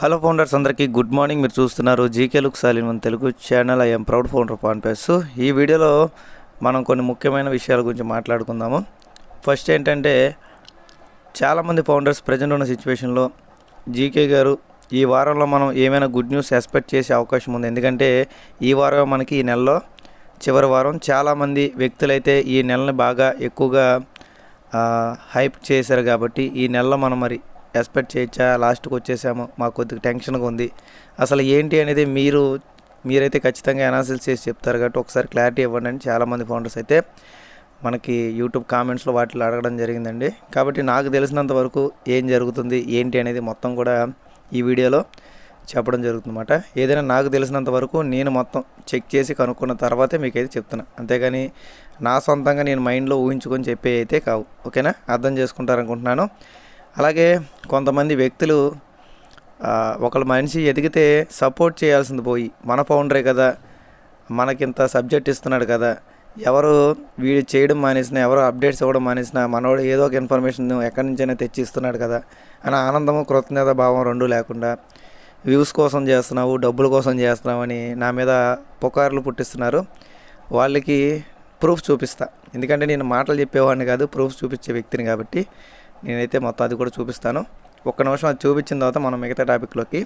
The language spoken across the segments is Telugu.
హలో ఫౌండర్స్ అందరికీ గుడ్ మార్నింగ్. మీరు చూస్తున్నారు జీకే లుక్ సాలిన్ మన Telugu channel. I'm proud founder పాన్పేస్ ఈ వీడియోలో మనం కొన్ని ముఖ్యమైన విషయాల గురించి మాట్లాడుకుందాము. ఫస్ట్ ఏంటంటే చాలామంది ఫౌండర్స్ ప్రజెంట్ ఉన్న సిచ్యువేషన్లో జీకే గారు ఈ వారంలో మనం ఏమైనా గుడ్ న్యూస్ ఎక్స్పెక్ట్ చేసే అవకాశం ఉంది. ఎందుకంటే ఈ వారం మనకి ఈ నెలలో చివరి వారం. చాలామంది వ్యక్తులైతే ఈ నెలని బాగా ఎక్కువగా హైప్ చేశారు కాబట్టి ఈ నెలలో మనం మరి ఎక్స్పెక్ట్ చేయొచ్చా? లాస్ట్కి వచ్చేసాము. మాకు కొద్దిగా టెన్షన్గా ఉంది. అసలు ఏంటి అనేది మీరు మీరైతే ఖచ్చితంగా అనాలిసిస్ చేసి చెప్తారు కాబట్టి ఒకసారి క్లారిటీ ఇవ్వండి అని చాలామంది ఫౌండర్స్ అయితే మనకి యూట్యూబ్ కామెంట్స్లో వాటిలో అడగడం జరిగిందండి. కాబట్టి నాకు తెలిసినంత వరకు ఏం జరుగుతుంది ఏంటి అనేది మొత్తం కూడా ఈ వీడియోలో చెప్పడం జరుగుతుందన్నమాట. ఏదైనా నాకు తెలిసినంత వరకు నేను మొత్తం చెక్ చేసి కనుక్కున్న తర్వాతే మీకైతే చెప్తున్నా. అంతేగాని నా సొంతంగా నేను మైండ్లో ఊహించుకొని చెప్పే అయితే కావు. ఓకేనా? అర్థం చేసుకుంటారనుకుంటున్నాను. అలాగే కొంతమంది వ్యక్తులు ఒకళ్ళ మనిషి ఎదిగితే సపోర్ట్ చేయాల్సింది పోయి మన ఫౌండరే కదా మనకింత సబ్జెక్ట్ ఇస్తున్నాడు కదా ఎవరు వీడు చేయడం మానేసినా ఎవరు అప్డేట్స్ ఇవ్వడం మానేసినా మనోడు ఏదో ఒక ఇన్ఫర్మేషన్ ఎక్కడి నుంచైనా తెచ్చి ఇస్తున్నాడు కదా అని ఆనందము కృతజ్ఞత భావం రెండు లేకుండా వ్యూస్ కోసం చేస్తున్నావు డబ్బుల కోసం చేస్తున్నావు అని నా మీద పుకార్లు పుట్టిస్తున్నారు. వాళ్ళకి ప్రూఫ్ చూపిస్తా. ఎందుకంటే నేను మాటలు చెప్పేవాడిని కాదు ప్రూఫ్ చూపించే వ్యక్తిని కాబట్టి. నేనైతే మొత్తం అది కూడా చూపిస్తాను. ఒక్క నిమిషం అది చూపించిన తర్వాత మనం మిగతా టాపిక్లోకి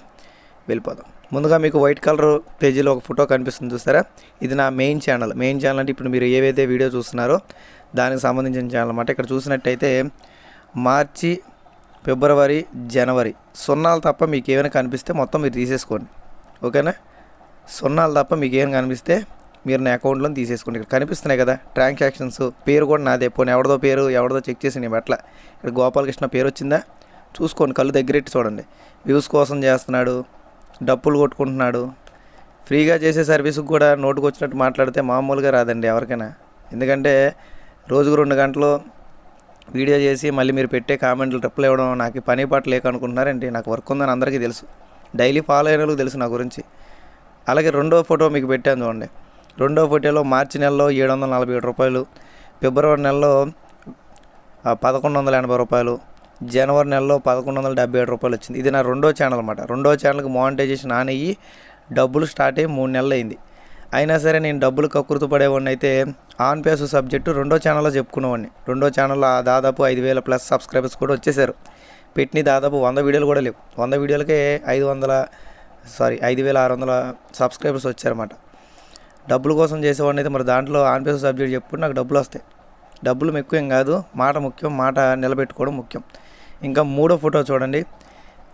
వెళ్ళిపోదాం. ముందుగా మీకు వైట్ కలర్ పేజీలో ఒక ఫోటో కనిపిస్తుంది చూస్తారా ఇది నా మెయిన్ ఛానల్ మెయిన్ ఛానల్ అంటే ఇప్పుడు మీరు ఏవైతే వీడియో చూస్తున్నారో దానికి సంబంధించిన ఛానల్ అన్నమాట. ఇక్కడ చూసినట్టయితే మార్చి ఫిబ్రవరి జనవరి సున్నాలు తప్ప మీకు ఏమైనా కనిపిస్తే మొత్తం మీరు తీసేసుకోండి. ఓకేనా? సున్నాలు తప్ప మీకు ఏమైనా కనిపిస్తే మీరు నా అకౌంట్లో తీసేసుకోండి. ఇక్కడ కనిపిస్తున్నాయి కదా ట్రాన్సాక్షన్స్ పేరు కూడా నాదే. పోనీ ఎవరిదో పేరు ఎవరిదో చెక్ చేసి నేను అట్లా ఇక్కడ గోపాలకృష్ణ పేరు వచ్చిందా? చూసుకోండి కళ్ళు దగ్గరెట్టి చూడండి. వ్యూస్ కోసం చేస్తున్నాడు డప్పులు కొట్టుకుంటున్నాడు. ఫ్రీగా చేసే సర్వీస్కి కూడా నోటుకు వచ్చినట్టు మాట్లాడితే మామూలుగా రాదండి ఎవరికైనా. ఎందుకంటే రోజుకు రెండు గంటలు వీడియో చేసి మళ్ళీ మీరు పెట్టే కామెంట్లు రిప్లై ఇవ్వడం నాకు పని పాట లేక అనుకుంటున్నారండి. నాకు వర్క్ ఉందని అందరికీ తెలుసు. డైలీ ఫాలో అయిన వాళ్ళకి తెలుసు నా గురించి. అలాగే రెండో ఫోటో మీకు పెట్టాను చూడండి. రెండో పోటీలో మార్చి నెలలో ఏడు వందల నలభై ఏడు రూపాయలు ఫిబ్రవరి నెలలో పదకొండు వందల ఎనభై రూపాయలు జనవరి నెలలో పదకొండు వందల డెబ్బై ఏడు రూపాయలు వచ్చింది. ఇది నా రెండో ఛానల్ అనమాట రెండో ఛానల్కి మానిటైజేషన్ ఆన్ అయ్యి డబ్బులు స్టార్ట్ అయ్యి మూడు నెలలు అయింది. అయినా సరే నేను డబ్బులు కక్కుర్తి పడేవాడిని అయితే ఆన్ పేస్ సబ్జెక్టు రెండో ఛానల్లో చెప్పుకునేవాడిని. రెండో ఛానల్లో ఆ దాదాపు ఐదు వేల ప్లస్ సబ్స్క్రైబర్స్ కూడా వచ్చేసారు. పెట్టిన దాదాపు వంద వీడియోలు కూడా లేవు. వంద వీడియోలకే ఐదు వందల సారీ ఐదు వేల ఆరు వందల సబ్స్క్రైబర్స్ వచ్చారన్నమాట. డబ్బుల కోసం చేసేవాడిని అయితే మరి దాంట్లో ఆన్పేస్ సబ్జెక్ట్ చెప్పుడు నాకు డబ్బులు వస్తాయి. డబ్బులు ముఖ్యం కాదు మాట ముఖ్యం మాట నిలబెట్టుకోవడం ముఖ్యం. ఇంకా మూడో ఫోటో చూడండి.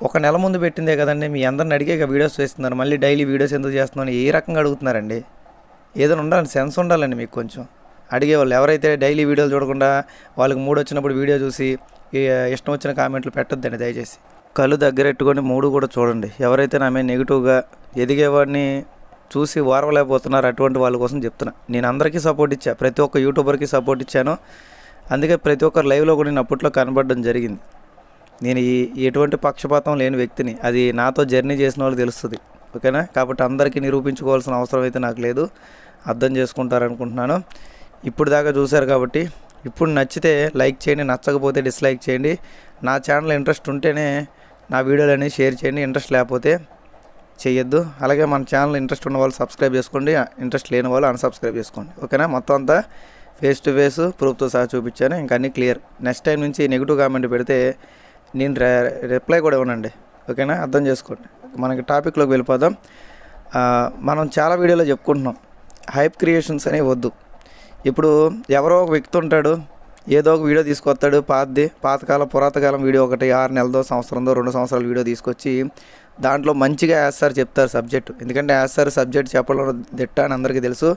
ఒక నెల ముందు పెట్టిందే కదండి మీ అందరిని అడిగే వీడియోస్ చేస్తున్నారు. మళ్ళీ డైలీ వీడియోస్ ఎందుకు చేస్తున్నాను ఏ రకంగా అడుగుతున్నారండి? ఏదైనా ఉండాలి సెన్స్ ఉండాలండి మీకు కొంచెం. అడిగేవాళ్ళు ఎవరైతే డైలీ వీడియోలు చూడకుండా వాళ్ళకి మూడు వచ్చినప్పుడు వీడియో చూసి ఇష్టం వచ్చిన కామెంట్లు పెట్టొద్దండి దయచేసి. కళ్ళు దగ్గరెట్టుకొని మూడు కూడా చూడండి. ఎవరైతే నా మీద నెగిటివ్గా ఎదిగేవాడిని చూసి ఓర్వలేకపోతున్నారు అటువంటి వాళ్ళ కోసం చెప్తున్నా. నేను అందరికీ సపోర్ట్ ఇచ్చా. ప్రతి ఒక్క యూట్యూబర్కి సపోర్ట్ ఇచ్చాను. అందుకే ప్రతి ఒక్కరు లైవ్లో కూడా నేను అప్పట్లో కనబడడం జరిగింది. నేను ఈ ఎటువంటి పక్షపాతం లేని వ్యక్తిని. అది నాతో జర్నీ చేసిన వాళ్ళు తెలుస్తుంది. ఓకేనా? కాబట్టి అందరికీ నిరూపించుకోవాల్సిన అవసరం అయితే నాకు లేదు. అర్థం చేసుకుంటారనుకుంటున్నాను. ఇప్పుడు దాకా చూశారు కాబట్టి ఇప్పుడు నచ్చితే లైక్ చేయండి నచ్చకపోతే డిస్లైక్ చేయండి. నా ఛానల్ ఇంట్రెస్ట్ ఉంటేనే నా వీడియోలని షేర్ చేయండి. ఇంట్రెస్ట్ లేకపోతే చేయొద్దు. అలాగే మన ఛానల్ ఇంట్రెస్ట్ ఉన్న వాళ్ళు సబ్స్క్రైబ్ చేసుకోండి. ఇంట్రెస్ట్ లేని వాళ్ళు అన్సబ్స్క్రైబ్ చేసుకోండి. ఓకేనా? మొత్తం అంతా ఫేస్ టు ఫేస్ ప్రూఫ్తో సహా చూపించాను. ఇంకా అన్నీ క్లియర్ నెక్స్ట్ టైం నుంచి నెగిటివ్ కామెంట్ పెడితే నేను రిప్లై కూడా ఇవ్వనండి. ఓకేనా? అర్థం చేసుకోండి. మనకి టాపిక్లోకి వెళ్ళిపోదాం. మనం చాలా వీడియోలో చెప్పుకుంటున్నాం. హైప్ క్రియేషన్స్ అనేవి వద్దు. ఇప్పుడు ఎవరో ఒక వ్యక్తి ఉంటాడు. ఏదో ఒక వీడియో తీసుకొస్తాడు. పాతది పాతకాలం పురాతకాలం వీడియో ఒకటి ఆరు నెలదో సంవత్సరందో రెండు సంవత్సరాల వీడియో తీసుకొచ్చి దాంట్లో మంచిగా వేస్తారు చెప్తారు సబ్జెక్ట్. ఎందుకంటే వేస్తారు సబ్జెక్ట్ చెప్పడం దిట్ట అని అందరికీ తెలుసు.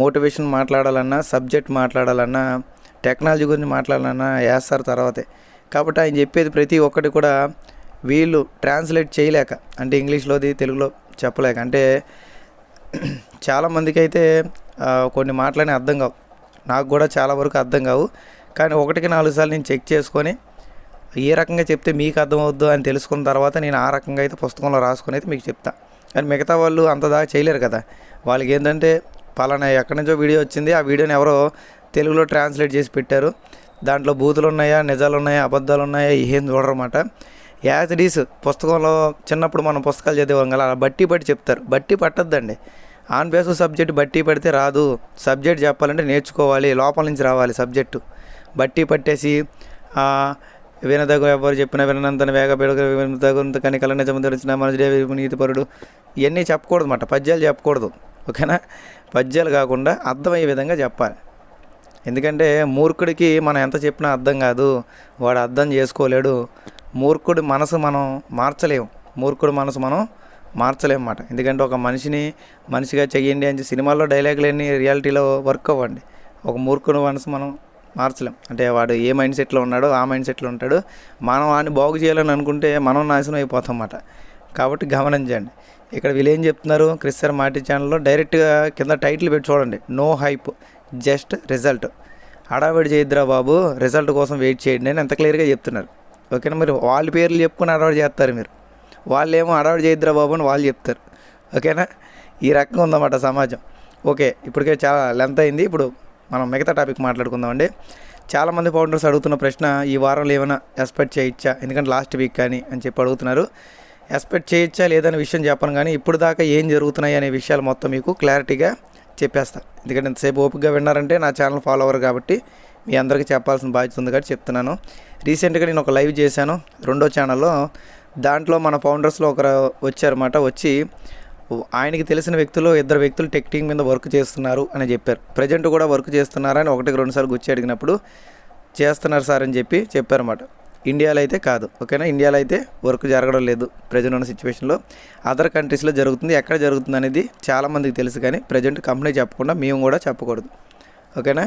మోటివేషన్ మాట్లాడాలన్నా సబ్జెక్ట్ మాట్లాడాలన్నా టెక్నాలజీ గురించి మాట్లాడాలన్నా వేస్తారు తర్వాతే. కాబట్టి ఆయన చెప్పేది ప్రతి ఒక్కటి కూడా వీళ్ళు ట్రాన్స్లేట్ చేయలేక అంటే ఇంగ్లీష్లోది తెలుగులో చెప్పలేక అంటే చాలామందికి అయితే కొన్ని మాటలని అర్థం కావు. నాకు కూడా చాలా వరకు అర్థం కావు. కానీ ఒకటికి నాలుగు సార్లు నేను చెక్ చేసుకొని ఏ రకంగా చెప్తే మీకు అర్థమవుద్దు అని తెలుసుకున్న తర్వాత నేను ఆ రకంగా అయితే పుస్తకంలో రాసుకొని అయితే మీకు చెప్తా. కానీ మిగతా వాళ్ళు అంత దాకా చేయలేరు కదా. వాళ్ళకి ఏంటంటే పలానా ఎక్కడి నుంచో వీడియో వచ్చింది ఆ వీడియోని ఎవరో తెలుగులో ట్రాన్స్లేట్ చేసి పెట్టారు. దాంట్లో బూతులు ఉన్నాయా నిజాలు ఉన్నాయా అబద్ధాలు ఉన్నాయా ఏం చూడరమాట యాజ్ ఇట్ ఈస్ పుస్తకంలో చిన్నప్పుడు మనం పుస్తకాలు చదివాం కదా అలా బట్టి పట్టి చెప్తారు. బట్టి పట్టద్దండి. ఆన్ బేస్ సబ్జెక్ట్ బట్టి పడితే రాదు. సబ్జెక్ట్ చెప్పాలంటే నేర్చుకోవాలి లోపల నుంచి రావాలి సబ్జెక్టు. బట్టి పట్టేసి ఆ, వినదగు ఎవరు చెప్పినా వినంతన వేగ పెడుగు వినదగుంత కనికల నిజము తెలిసిన మనసుడే నీతిపరుడు. ఇవన్నీ చెప్పకూడదు అన్నమాట పద్యాలు చెప్పకూడదు. ఓకేనా? పద్యాలు కాకుండా అర్థమయ్యే విధంగా చెప్పాలి. ఎందుకంటే మూర్ఖుడికి మనం ఎంత చెప్పినా అర్థం కాదు. వాడు అర్థం చేసుకోలేడు. మూర్ఖుడి మనసు మనం మార్చలేము. మూర్ఖుడి మనసు మనం మార్చలేమన్నమాట. ఎందుకంటే ఒక మనిషిని మనిషిగా చెయ్యండి అని చెప్పి సినిమాల్లో డైలాగులన్నీ రియాలిటీలో వర్క్ అవ్వండి. ఒక మూర్ఖుని మనసు మనం మార్చలేం. అంటే వాడు ఏ మైండ్ సెట్లో ఉన్నాడో ఆ మైండ్ సెట్లో ఉంటాడు. మనం వాడిని బాగు చేయాలని అనుకుంటే మనం నాశనం అయిపోతాం అన్నమాట కాబట్టి గమనించండి ఇక్కడ వీళ్ళు ఏం చెప్తున్నారు క్రిస్టర్ మాటి ఛానల్లో డైరెక్ట్గా కింద టైటిల్ పెట్టి చూడండి. నో హైప్ జస్ట్ రిజల్ట్ హడావిడి చేయొద్దురా బాబు. రిజల్ట్ కోసం వెయిట్ చేయండి అని ఎంత క్లియర్గా చెప్తున్నారు. ఓకేనా? మీరు వాళ్ళ పేర్లు చెప్పుకుని హడావిడి చేస్తారు మీరు. వాళ్ళు ఏమో హడావిడి చేయొద్దురా బాబు అని వాళ్ళు చెప్తారు. ఓకేనా? ఈ రకంగా ఉందన్నమాట సమాజం. ఓకే ఇప్పటికే చాలా లెంత్ అయింది. ఇప్పుడు మనం మిగతా టాపిక్ మాట్లాడుకుందామండి చాలామంది ఫౌండర్స్ అడుగుతున్న ప్రశ్న ఈ వారంలో ఏమైనా ఎక్స్పెక్ట్ చేయొచ్చా? ఎందుకంటే లాస్ట్ వీక్ కానీ అని చెప్పి అడుగుతున్నారు. ఎక్స్పెక్ట్ చేయొచ్చా లేదనే విషయం చెప్పను కానీ ఇప్పుడు దాకా ఏం జరుగుతున్నాయి అనే విషయాలు మొత్తం మీకు క్లారిటీగా చెప్పేస్తా. ఎందుకంటే ఇంతసేపు ఓపికగా విన్నారంటే నా ఛానల్ ఫాలోవర్ కాబట్టి మీ అందరికీ చెప్పాల్సిన బాధ్యత ఉంది కాబట్టి చెప్తున్నాను. రీసెంట్గా నేను ఒక లైవ్ చేశాను. రెండో ఛానల్లో దాంట్లో మన ఫౌండర్స్లో ఒకరు వచ్చారన్నమాట. వచ్చి ఆయనకి తెలిసిన వ్యక్తులు ఇద్దరు వ్యక్తులు టెక్ టీం మీద వర్క్ చేస్తున్నారు అని చెప్పారు. ప్రజెంట్ కూడా వర్క్ చేస్తున్నారని ఒకటికి రెండు సార్లు గుచ్చి అడిగినప్పుడు చేస్తున్నారు సార్ అని చెప్పి చెప్పారన్నమాట. ఇండియాలో అయితే కాదు ఓకేనా? ఇండియాలో అయితే వర్క్ జరగడం లేదు ప్రజెంట్ ఉన్న సిచ్యువేషన్లో. అదర్ కంట్రీస్లో జరుగుతుంది ఎక్కడ జరుగుతుంది అనేది చాలామందికి తెలుసు కానీ ప్రజెంట్ కంపెనీ చెప్పకుండా మేము కూడా చెప్పకూడదు ఓకేనా?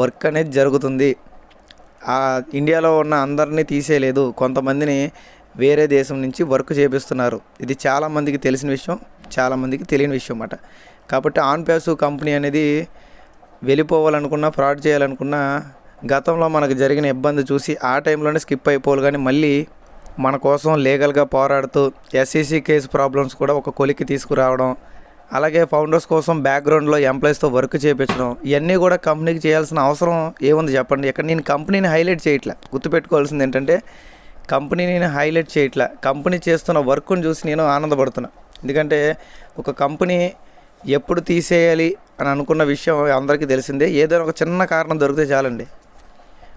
వర్క్ అనేది జరుగుతుంది. ఆ ఇండియాలో ఉన్న అందరినీ తీసేయలేదు. కొంతమందిని వేరే దేశం నుంచి వర్క్ చేపిస్తున్నారు. ఇది చాలామందికి తెలిసిన విషయం చాలామందికి తెలియని విషయం అన్నమాట. కాబట్టి ఆన్ ప్యాసు కంపెనీ అనేది వెళ్ళిపోవాలనుకున్నా ఫ్రాడ్ చేయాలనుకున్నా గతంలో మనకు జరిగిన ఇబ్బంది చూసి ఆ టైంలోనే స్కిప్ అయిపోవాలి. కానీ మళ్ళీ మన కోసం లీగల్గా పోరాడుతూ ఎస్ఈసి కేసు ప్రాబ్లమ్స్ కూడా ఒక కొలికి తీసుకురావడం అలాగే ఫౌండర్స్ కోసం బ్యాక్గ్రౌండ్లో ఎంప్లాయీస్తో వర్క్ చేయించడం ఇవన్నీ కూడా కంపెనీకి చేయాల్సిన అవసరం ఏముంది చెప్పండి. ఇక్కడ నేను కంపెనీని హైలైట్ చేయట్లే. గుర్తుపెట్టుకోవాల్సింది ఏంటంటే కంపెనీని హైలైట్ చేయట్లే. కంపెనీ చేస్తున్న వర్క్ని చూసి నేను ఆనందపడుతున్నా. ఎందుకంటే ఒక కంపెనీ ఎప్పుడు తీసేయాలి అని అనుకున్న విషయం అందరికీ తెలిసిందే. ఏదైనా ఒక చిన్న కారణం దొరికితే చాలండి.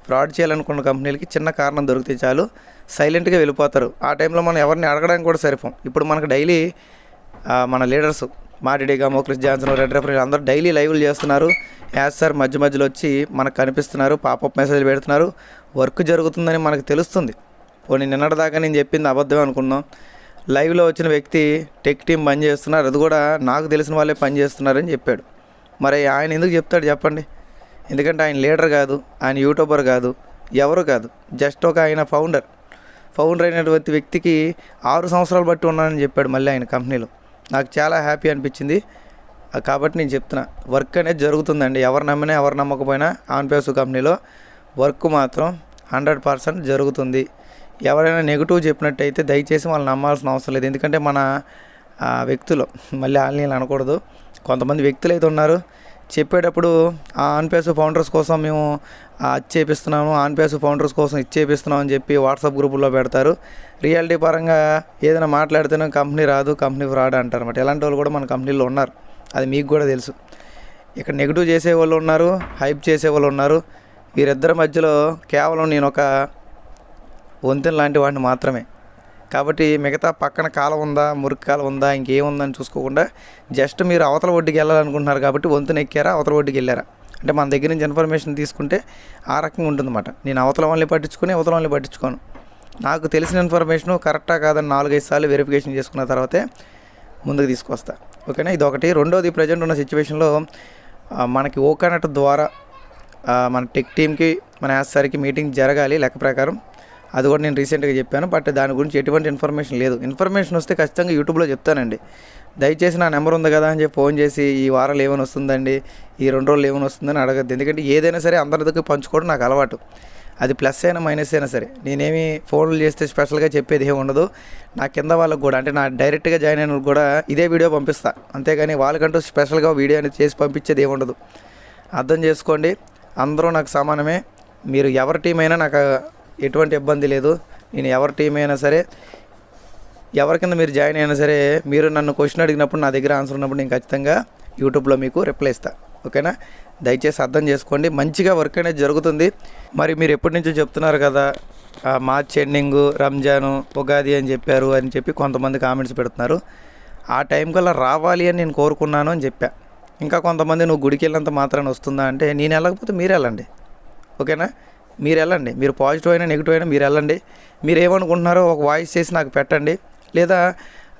ఫ్రాడ్ చేయాలనుకున్న కంపెనీలకి చిన్న కారణం దొరికితే చాలు. సైలెంట్గా వెళ్ళిపోతారు. ఆ టైంలో మనం ఎవరిని అడగడానికి కూడా సరిపోం. ఇప్పుడు మనకు డైలీ మన లీడర్స్ మాటిడి మోక్రిస్ జాన్సన్ రెడ్ రెఫరీ అందరూ డైలీ లైవ్లు చేస్తున్నారు. యాజ్ సార్ మధ్య మధ్యలో వచ్చి మనకు కనిపిస్తున్నారు. పాపప్ మెసేజ్ పెడుతున్నారు. వర్క్ జరుగుతుందని మనకు తెలుస్తుంది. పోనీ నిన్నటిదాకా నేను చెప్పింది అబద్ధం అనుకున్నాం. లైవ్లో వచ్చిన వ్యక్తి టెక్ టీం పని చేస్తున్నారు. అది కూడా నాకు తెలిసిన వాళ్ళే పని చేస్తున్నారని చెప్పాడు. మరి ఆయన ఎందుకు చెప్తాడు చెప్పండి? ఎందుకంటే ఆయన లీడర్ కాదు ఆయన యూట్యూబర్ కాదు ఎవరు కాదు జస్ట్ ఒక ఆయన ఫౌండర్ ఫౌండర్ అయినటువంటి వ్యక్తికి ఆరు సంవత్సరాలు బట్టి ఉన్నానని చెప్పాడు మళ్ళీ ఆయన కంపెనీలో. నాకు చాలా హ్యాపీ అనిపించింది. కాబట్టి నేను చెప్తున్నా వర్క్ అనేది జరుగుతుందండి. ఎవరు నమ్మినా ఎవరు నమ్మకపోయినా ఆన్పేసు కంపెనీలో వర్క్ మాత్రం హండ్రెడ్ పర్సెంట్ జరుగుతుంది. ఎవరైనా నెగిటివ్ చెప్పినట్టయితే దయచేసి వాళ్ళు నమ్మాల్సిన అవసరం లేదు. ఎందుకంటే మన ఆ, వ్యక్తులు మళ్ళీ ఆన్లైన్ అనకూడదు. కొంతమంది వ్యక్తులు అయితే ఉన్నారు. చెప్పేటప్పుడు ఆన్పేస్ ఫౌండర్స్ కోసం మేము అది చేపిస్తున్నాము ఆన్పేస్ ఫౌండర్స్ కోసం ఇది చేపిస్తున్నాం అని చెప్పి వాట్సాప్ గ్రూపుల్లో పెడతారు. రియాలిటీ పరంగా ఏదైనా మాట్లాడితేనే కంపెనీ రాదు కంపెనీ ఫ్రాడ్ అంటారు అనమాట ఇలాంటి వాళ్ళు కూడా మన కంపెనీలో ఉన్నారు. అది మీకు కూడా తెలుసు. ఇక్కడ నెగిటివ్ చేసే వాళ్ళు ఉన్నారు హైప్ చేసే వాళ్ళు ఉన్నారు. వీరిద్దరి మధ్యలో కేవలం నేను ఒక వంతెన లాంటి వాటిని మాత్రమే. కాబట్టి మిగతా పక్కన కాలం ఉందా మురికి కాలం ఉందా ఇంకేముందని చూసుకోకుండా జస్ట్ మీరు అవతల ఒడ్డుకి వెళ్ళాలనుకుంటున్నారు కాబట్టి వంతెన ఎక్కారా అవతల ఒడ్డుకి వెళ్ళారా? అంటే మన దగ్గర నుంచి ఇన్ఫర్మేషన్ తీసుకుంటే ఆ రకంగా ఉంటుందన్నమాట. నేను అవతల వాళ్ళని పట్టించుకొని అవతల వాళ్ళని పట్టించుకోను. నాకు తెలిసిన ఇన్ఫర్మేషన్ కరెక్టా కాదని నాలుగైదు సార్లు వెరిఫికేషన్ చేసుకున్న తర్వాతే ముందుకు తీసుకొస్తా ఓకేనా? ఇది ఒకటి రెండోది ప్రజెంట్ ఉన్న సిచ్యువేషన్లో మనకి ఓకానట్ ద్వారా మన టెక్ టీమ్కి మన యాస్ సార్కి మీటింగ్ జరగాలి లెక్క ప్రకారం. అది కూడా నేను రీసెంట్గా చెప్పాను బట్ దాని గురించి ఎటువంటి ఇన్ఫర్మేషన్ లేదు. ఇన్ఫర్మేషన్ వస్తే ఖచ్చితంగా యూట్యూబ్లో చెప్తానండి. దయచేసి నా నెంబర్ ఉంది కదా అని చెప్పి ఫోన్ చేసి ఈ వారాలు ఏమైనా వస్తుందండి ఈ రెండు రోజులు ఏమైనా వస్తుందని అడగద్దు. ఎందుకంటే ఏదైనా సరే అందరి దగ్గర పంచుకోవడం నాకు అలవాటు. అది ప్లస్ అయినా మైనస్ అయినా సరే. నేనేమి ఫోన్లు చేస్తే స్పెషల్గా చెప్పేది ఏమి ఉండదు. నా కింద వాళ్ళకు కూడా అంటే నా డైరెక్ట్గా జాయిన్ అయిన కూడా ఇదే వీడియో పంపిస్తా. అంతేగాని వాళ్ళకంటూ స్పెషల్గా వీడియో అనేది చేసి పంపించేది ఏమి ఉండదు. అర్థం చేసుకోండి. అందరూ నాకు సమానమే. మీరు ఎవరి టీం అయినా నాకు ఎటువంటి ఇబ్బంది లేదు. నేను ఎవరి టీం అయినా సరే ఎవరి కింద మీరు జాయిన్ అయినా సరే మీరు నన్ను క్వశ్చన్ అడిగినప్పుడు నా దగ్గర ఆన్సర్ ఉన్నప్పుడు నేను ఖచ్చితంగా యూట్యూబ్లో మీకు రిప్లై ఇస్తాను ఓకేనా? దయచేసి అర్థం చేసుకోండి. మంచిగా వర్క్ అనేది జరుగుతుంది. మరి మీరు ఎప్పటి నుంచో చెప్తున్నారు కదా మార్చ్ ఎండింగ్ రంజాను ఉగాది అని చెప్పారు అని చెప్పి కొంతమంది కామెంట్స్ పెడుతున్నారు. ఆ టైం కల్లా రావాలి అని నేను కోరుకున్నాను అని చెప్పా. ఇంకా కొంతమంది నువ్వు గుడికి వెళ్ళినంత మాత్రాన్ని వస్తుందా? అంటే నేను వెళ్ళకపోతే మీరు వెళ్ళండి. ఓకేనా? మీరు వెళ్ళండి. మీరు పాజిటివ్ అయినా నెగిటివ్ అయినా మీరు వెళ్ళండి. మీరు ఏమనుకుంటున్నారో ఒక వాయిస్ చేసి నాకు పెట్టండి. లేదా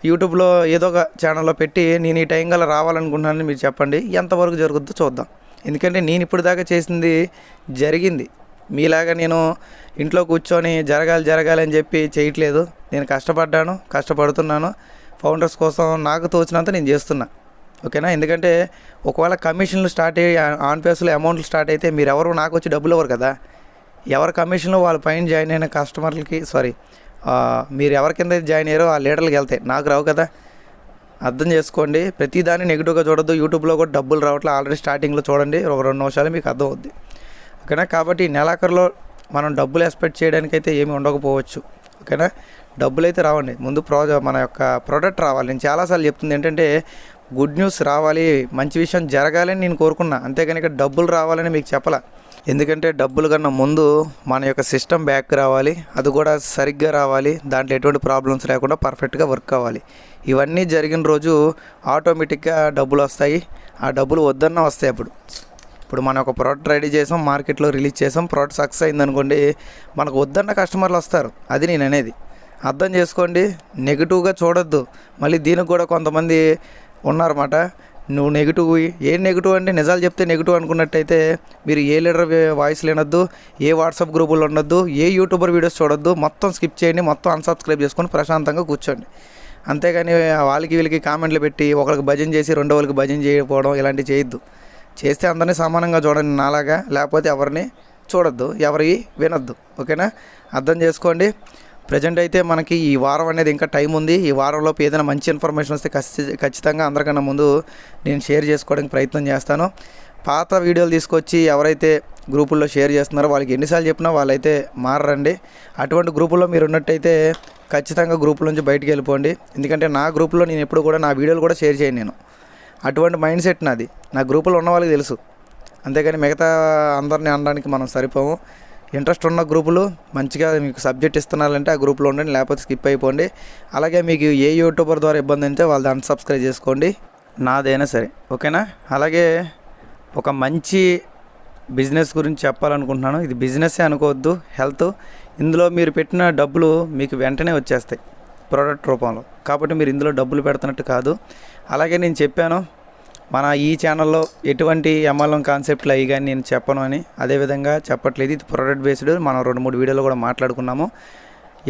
యూట్యూబ్లో ఏదో ఒక ఛానల్లో పెట్టి నేను ఈ టైం గల రావాలనుకుంటున్నానని మీరు చెప్పండి. ఎంతవరకు జరుగుద్దో చూద్దాం. ఎందుకంటే నేను ఇప్పుడు దాకా చేసింది జరిగింది. మీలాగా నేను ఇంట్లో కూర్చొని జరగాలి జరగాలి అని చెప్పి చేయట్లేదు. నేను కష్టపడ్డాను కష్టపడుతున్నాను. ఫౌండర్స్ కోసం నాకు తోచినంత నేను చేస్తున్నా. ఓకేనా? ఎందుకంటే ఒకవేళ కమిషన్లు స్టార్ట్ అయ్యి ఆన్ పేస్లో అమౌంట్లు స్టార్ట్ అయితే మీరు ఎవరు నాకు వచ్చి డబ్బులు ఇవ్వరు కదా. ఎవరి కమిషన్లో వాళ్ళ పైన జాయిన్ అయిన కస్టమర్లకి సారీ మీరు ఎవరి కింద జాయిన్ అయ్యారో ఆ లీడర్లకు వెళ్తాయి నాకు రావు కదా. అర్థం చేసుకోండి. ప్రతి దాన్ని నెగిటివ్గా చూడొద్దు. యూట్యూబ్లో కూడా డబ్బులు రావట్లేదు ఆల్రెడీ స్టార్టింగ్లో చూడండి. ఒక రెండు నిమిషాలు మీకు అర్థం అవుద్ది ఓకేనా? కాబట్టి నెలాఖరులో మనం డబ్బులు ఎక్స్పెక్ట్ చేయడానికి అయితే ఏమి ఉండకపోవచ్చు. ఓకేనా? డబ్బులు అయితే రావండి. ముందు ప్రాజె మన యొక్క ప్రోడక్ట్ రావాలి. నేను చాలాసార్లు చెప్తుంది ఏంటంటే గుడ్ న్యూస్ రావాలి మంచి విషయం జరగాలని నేను కోరుకున్నా. అంతేగాని ఇక్కడ డబ్బులు రావాలని మీకు చెప్పలా. ఎందుకంటే డబ్బులు కన్నా ముందు మన యొక్క సిస్టమ్ బ్యాక్ రావాలి అది కూడా సరిగ్గా రావాలి దాంట్లో ఎటువంటి ప్రాబ్లమ్స్ లేకుండా పర్ఫెక్ట్గా వర్క్ కావాలి ఇవన్నీ జరిగిన రోజు ఆటోమేటిక్గా డబ్బులు వస్తాయి. ఆ డబ్బులు వద్దన్న వస్తాయి అప్పుడు. ఇప్పుడు మనం ఒక ప్రోడక్ట్ రెడీ చేసాం మార్కెట్లో రిలీజ్ చేసాం ప్రోడక్ట్ సక్సెస్ అయిందనుకోండి మనకు వద్దన్న కస్టమర్లు వస్తారు. అది నేను అనేది. అర్థం చేసుకోండి నెగిటివ్గా చూడొద్దు. మళ్ళీ దీనికి కూడా కొంతమంది ఉన్నారన్నమాట. నువ్వు నెగిటివ్ ఏ నెగిటివ్ అంటే నిజాలు చెప్తే నెగిటివ్ అనుకున్నట్టయితే మీరు ఏ లీడర్ వాయిస్ వినొద్దు ఏ వాట్సాప్ గ్రూపులు ఉండొద్దు ఏ యూట్యూబర్ వీడియోస్ చూడొద్దు మొత్తం స్కిప్ చేయండి మొత్తం అన్సబ్స్క్రైబ్ చేసుకొని ప్రశాంతంగా కూర్చోండి. అంతేగాని వాళ్ళకి వీళ్ళకి కామెంట్లు పెట్టి ఒకరికి భజన చేసి రెండో వాళ్ళకి భజన చేయకపోవడం ఇలాంటివి చేయొద్దు. చేస్తే అందరినీ సమానంగా చూడండి నాలాగా లేకపోతే ఎవరిని చూడొద్దు ఎవరి వినొద్దు. ఓకేనా? అర్థం చేసుకోండి. ప్రజెంట్ అయితే మనకి ఈ వారం అనేది ఇంకా టైం ఉంది. ఈ వారంలోపు ఏదైనా మంచి ఇన్ఫర్మేషన్ వస్తే ఖచ్చితంగా అందరికన్నా ముందు నేను షేర్ చేసుకోవడానికి ప్రయత్నం చేస్తాను. పాత వీడియోలు తీసుకొచ్చి ఎవరైతే గ్రూపుల్లో షేర్ చేస్తున్నారో వాళ్ళకి ఎన్నిసార్లు చెప్పినా వాళ్ళైతే మారరండి. అటువంటి గ్రూపుల్లో మీరు ఉన్నట్టయితే ఖచ్చితంగా గ్రూపుల నుంచి బయటికి వెళ్ళిపోండి. ఎందుకంటే నా గ్రూపులో నేను ఎప్పుడు కూడా నా వీడియోలు కూడా షేర్ చేయను నేను. అటువంటి మైండ్ సెట్ నాది. నా గ్రూపులో ఉన్న వాళ్ళకి తెలుసు. అంతేగాని మిగతా అందరిని అనడానికి మనం సరిపోము. ఇంట్రెస్ట్ ఉన్న గ్రూపులు మంచిగా మీకు సబ్జెక్ట్ ఇస్తున్నారంటే ఆ గ్రూప్లో ఉండండి లేకపోతే స్కిప్ అయిపోండి. అలాగే మీకు ఏ యూట్యూబర్ ద్వారా ఇబ్బంది అయితే వాళ్ళు అన్సబ్స్క్రైబ్ చేసుకోండి. నాదైనా సరే ఓకేనా? అలాగే ఒక మంచి బిజినెస్ గురించి చెప్పాలనుకుంటున్నాను. ఇది బిజినెస్ అనుకోవద్దు హెల్త్. ఇందులో మీరు పెట్టిన డబ్బులు మీకు వెంటనే వచ్చేస్తాయి ప్రోడక్ట్ రూపంలో. కాబట్టి మీరు ఇందులో డబ్బులు పెడుతున్నట్టు కాదు. అలాగే నేను చెప్పాను మన ఈ ఛానల్లో ఎటువంటి ఎంఎల్ఎం కాన్సెప్ట్లు అయ్యి కానీ నేను చెప్పను అని అదేవిధంగా చెప్పట్లేదు. ఇది ప్రోడక్ట్ బేస్డ్ మనం రెండు మూడు వీడియోలు కూడా మాట్లాడుకున్నాము.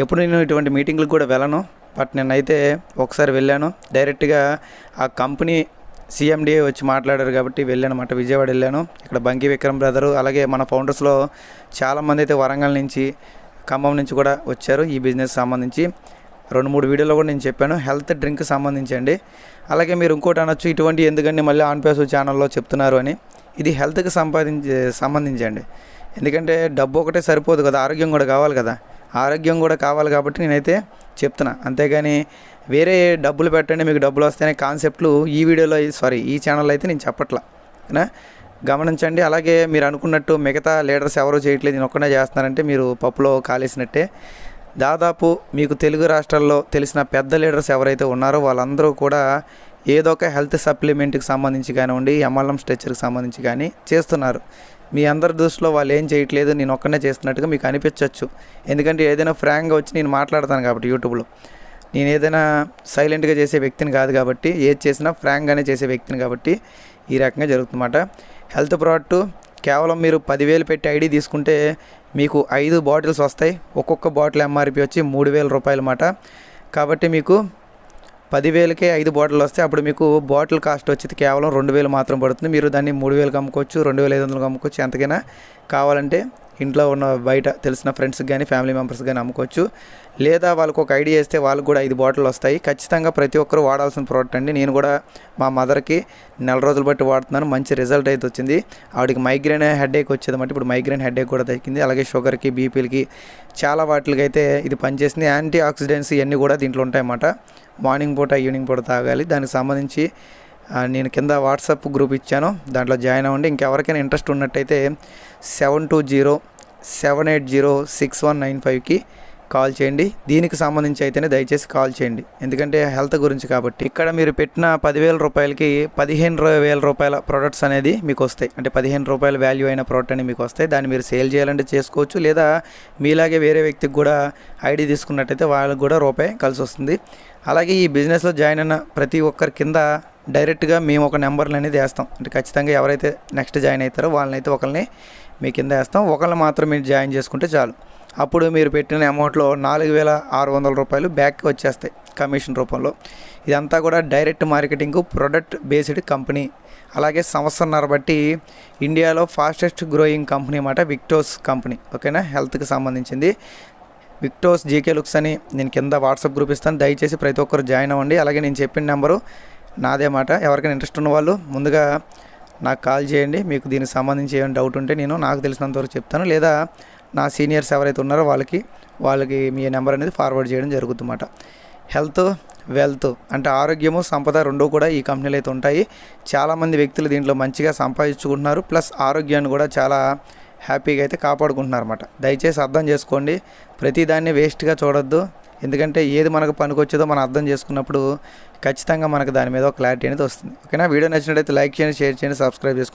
ఎప్పుడు నేను ఇటువంటి మీటింగ్లకు కూడా వెళ్ళను. బట్ నేనైతే ఒకసారి వెళ్ళాను. డైరెక్ట్గా ఆ కంపెనీ సీఎండీఏ వచ్చి మాట్లాడారు కాబట్టి వెళ్ళాను అనమాట విజయవాడ వెళ్ళాను. ఇక్కడ బంకి విక్రమ్ బ్రదరు అలాగే మన ఫౌండర్స్లో చాలామంది అయితే వరంగల్ నుంచి ఖమ్మం నుంచి కూడా వచ్చారు ఈ బిజినెస్ సంబంధించి. రెండు మూడు వీడియోలో కూడా నేను చెప్పాను. హెల్త్ డ్రింక్ సంబంధించి అండి అలాగే మీరు ఇంకోటి అనొచ్చు ఇటువంటి ఎందుకంటే మళ్ళీ ఆన్ పేసు ఛానల్లో చెప్తున్నారు అని. ఇది హెల్త్కి సంపాదించే సంబంధించండి. ఎందుకంటే డబ్బు ఒకటే సరిపోదు కదా ఆరోగ్యం కూడా కావాలి కదా. ఆరోగ్యం కూడా కావాలి కాబట్టి నేనైతే చెప్తున్నా. అంతేగాని వేరే డబ్బులు పెట్టండి మీకు డబ్బులు వస్తేనే కాన్సెప్ట్లు ఈ వీడియోలో సారీ ఈ ఛానల్లో అయితే నేను చెప్పట్లా. ఓకేనా గమనించండి. అలాగే మీరు అనుకున్నట్టు మిగతా లీడర్స్ ఎవరో చేయట్లేదు నేను ఒక్కనే చేస్తున్నారంటే మీరు పప్పులో కాలేసినట్టే. దాదాపు మీకు తెలుగు రాష్ట్రాల్లో తెలిసిన పెద్ద లీడర్స్ ఎవరైతే ఉన్నారో వాళ్ళందరూ కూడా ఏదో ఒక హెల్త్ సప్లిమెంట్కి సంబంధించి కానివ్వండి ఎంఎల్ఎం స్ట్రెచర్కి సంబంధించి కానీ చేస్తున్నారు. మీ అందరి దృష్టిలో వాళ్ళు ఏం చేయట్లేదు నేను ఒక్కనే చేస్తున్నట్టుగా మీకు అనిపించవచ్చు ఎందుకంటే ఏదైనా ఫ్రాంక్గా వచ్చి నేను మాట్లాడతాను కాబట్టి యూట్యూబ్లో. నేను ఏదైనా సైలెంట్గా చేసే వ్యక్తిని కాదు కాబట్టి ఏది చేసినా ఫ్రాంక్గానే చేసే వ్యక్తిని కాబట్టి ఈ రకంగా జరుగుతుందన్నమాట. హెల్త్ ప్రోడక్ట్ కేవలం మీరు పదివేలు పెట్టి ఐడి తీసుకుంటే మీకు ఐదు బాటిల్స్ వస్తాయి. ఒక్కొక్క బాటిల్ ఎంఆర్పి వచ్చి మూడు వేల రూపాయలు అన్నమాట. కాబట్టి మీకు పదివేలకే ఐదు బాటిల్ వస్తే అప్పుడు మీకు బాటిల్ కాస్ట్ వచ్చేది కేవలం రెండు వేలు మాత్రం పడుతుంది. మీరు దాన్ని మూడు వేలకు అమ్ముకోవచ్చు రెండు వేల ఐదు వందలకు అమ్ముకోవచ్చు ఎంతకైనా కావాలంటే. ఇంట్లో ఉన్న బయట తెలిసిన ఫ్రెండ్స్కి కానీ ఫ్యామిలీ మెంబర్స్ కానీ అమ్ముకోవచ్చు. లేదా వాళ్ళకు ఒక ఐడియా ఇస్తే వాళ్ళకు కూడా ఐదు బాటిల్ వస్తాయి. ఖచ్చితంగా ప్రతి ఒక్కరు వాడాల్సిన ప్రోడక్ట్ అండి. నేను కూడా మా మదర్కి నెల రోజులు బట్టి వాడుతున్నాను. మంచి రిజల్ట్ అయితే వచ్చింది. ఆవిడకి మైగ్రేన్ హెడేక్ వచ్చేదన్నమాట ఇప్పుడు మైగ్రేన్ హెడేక్ కూడా తగ్గింది. అలాగే షుగర్కి బీపీలకి చాలా వాటికి అయితే ఇది పనిచేసింది. యాంటీ ఆక్సిడెంట్స్ ఇవన్నీ కూడా దీంట్లో ఉంటాయన్నమాట. మార్నింగ్ పూట ఈవినింగ్ పూట తాగాలి. దానికి సంబంధించి నేను కింద వాట్సాప్ గ్రూప్ ఇచ్చాను. దాంట్లో జాయిన్ అవ్వండి. ఇంకెవరికైనా ఇంట్రెస్ట్ ఉన్నట్టయితే seven two zero seven eight zero six one nine ఫైవ్కి కాల్ చేయండి. దీనికి సంబంధించి అయితేనే దయచేసి కాల్ చేయండి. ఎందుకంటే హెల్త్ గురించి కాబట్టి. ఇక్కడ మీరు పెట్టిన పదివేల రూపాయలకి పదిహేను వేల రూపాయల ప్రొడక్ట్స్ అనేది మీకు వస్తాయి. అంటే పదిహేను రూపాయల వాల్యూ అయిన ప్రోడక్ట్ అని మీకు వస్తాయి. దాన్ని మీరు సేల్ చేయాలంటే చేసుకోవచ్చు. లేదా మీలాగే వేరే వ్యక్తికి కూడా ఐడి తీసుకున్నట్టయితే వాళ్ళకి కూడా రూపాయి కలిసి వస్తుంది. అలాగే ఈ బిజినెస్లో జాయిన్ అయిన ప్రతి ఒక్కరి కింద డైరెక్ట్గా మేము ఒక నెంబర్లు అనేది వేస్తాం. అంటే ఖచ్చితంగా ఎవరైతే నెక్స్ట్ జాయిన్ అవుతారో వాళ్ళని అయితే ఒకరిని మీ కింద వేస్తాం. ఒకరిని మాత్రం మీరు జాయిన్ చేసుకుంటే చాలు. అప్పుడు మీరు పెట్టిన అమౌంట్లో నాలుగు వేల ఆరు వందల రూపాయలు బ్యాక్ వచ్చేస్తాయి కమిషన్ రూపంలో. ఇదంతా కూడా direct marketing product based company. అలాగే సంవత్సరంన్నర బట్టి ఇండియాలో ఫాస్టెస్ట్ గ్రోయింగ్ కంపెనీ అన్నమాట విక్టోస్ కంపెనీ. ఓకేనా? హెల్త్కి సంబంధించింది. విక్టోస్ జీకే లుక్స్ అని నేను కింద వాట్సాప్ గ్రూప్ ఇస్తాను. దయచేసి ప్రతి ఒక్కరు జాయిన్ అవ్వండి. అలాగే నేను చెప్పిన నెంబరు నాదే మాట. ఎవరికైనా ఇంట్రెస్ట్ ఉన్న వాళ్ళు ముందుగా నాకు కాల్ చేయండి. మీకు దీనికి సంబంధించి ఏమైనా డౌట్ ఉంటే నేను నాకు తెలిసినంతవరకు చెప్తాను. లేదా నా సీనియర్స్ ఎవరైతే ఉన్నారో వాళ్ళకి వాళ్ళకి మీ నెంబర్ అనేది ఫార్వర్డ్ చేయడం జరుగుతుందన్నమాట హెల్త్ వెల్త్ అంటే ఆరోగ్యము సంపద రెండూ కూడా ఈ కంపెనీలు అయితే ఉంటాయి. చాలామంది వ్యక్తులు దీంట్లో మంచిగా సంపాదించుకుంటున్నారు. ప్లస్ ఆరోగ్యాన్ని కూడా చాలా హ్యాపీగా అయితే కాపాడుకుంటున్నారు అనమాట దయచేసి అర్థం చేసుకోండి. ప్రతిదాన్ని వేస్ట్గా చూడొద్దు. ఎందుకంటే ఏది మనకు పనికొచ్చేదో మనం అర్థం చేసుకున్నప్పుడు ఖచ్చితంగా మనకు దాని మీద ఒక క్లారిటీ అనేది వస్తుంది. ఓకేనా? వీడియో నచ్చినట్లయితే లైక్ చేయండి షేర్ చేయండి సబ్స్క్రైబ్ చేసుకోండి.